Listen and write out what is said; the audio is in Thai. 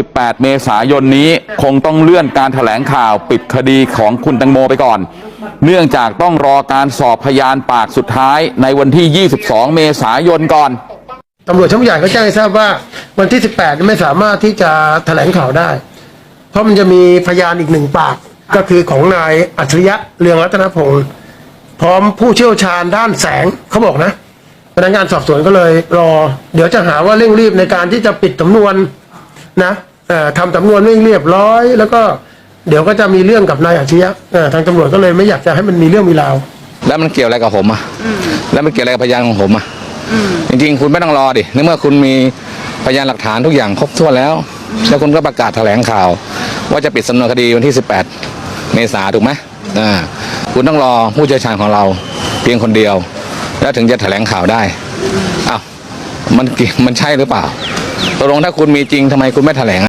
18 เมษายนนี้คงต้องเลื่อนการแถลงข่าวปิดคดีของคุณตังโมไปก่อน เนื่องจากต้องรอการสอบพยานปากสุดท้ายในวันที่ 22 เมษายนก่อนตำรวจชั้นผู้ใหญ่ก็แจ้งให้ทราบว่าวันที่ 18 ไม่สามารถที่จะแถลงข่าวได้ เพราะมันจะมีพยานอีกหนึ่งปากก็คือของนายอัจฉริยะเรืองรัตนพงศ์พร้อมผู้เชี่ยวชาญด้านแสงเขาบอกนะพนักงานสอบสวนก็เลยรอ เดี๋ยวจะหาว่าเร่งรีบในการที่จะปิดสำนวนนะ ทำสำนวนไม่เรียบร้อย แล้วก็เดี๋ยวก็จะมีเรื่องกับนายอัจฉริยะเอ่อทางตำรวจก็เลยไม่อยากจะให้มันมีเรื่องมีราว แล้วมันเกี่ยวอะไรกับผมอะแล้วมันเกี่ยวอะไรกับพยานของผมอะจริงๆ คุณไม่ต้องรอดิในเมื่อคุณมีพยานหลักฐานทุกอย่างครบถ้วนแล้ว แล้วคุณก็ประกาศแถลงข่าว ว่าจะปิดสำนวนคดีวันที่ 18 เมษาถูกไหมอ่าคุณต้องรอผู้เชี่ยวชาญของเรา เพียงคนเดียว แล้วถึงจะแถลงข่าวได้อ้าวมันกี่มันใช่หรือเปล่าตกลงถ้าคุณมีจริงทำไมคุณไม่แถลง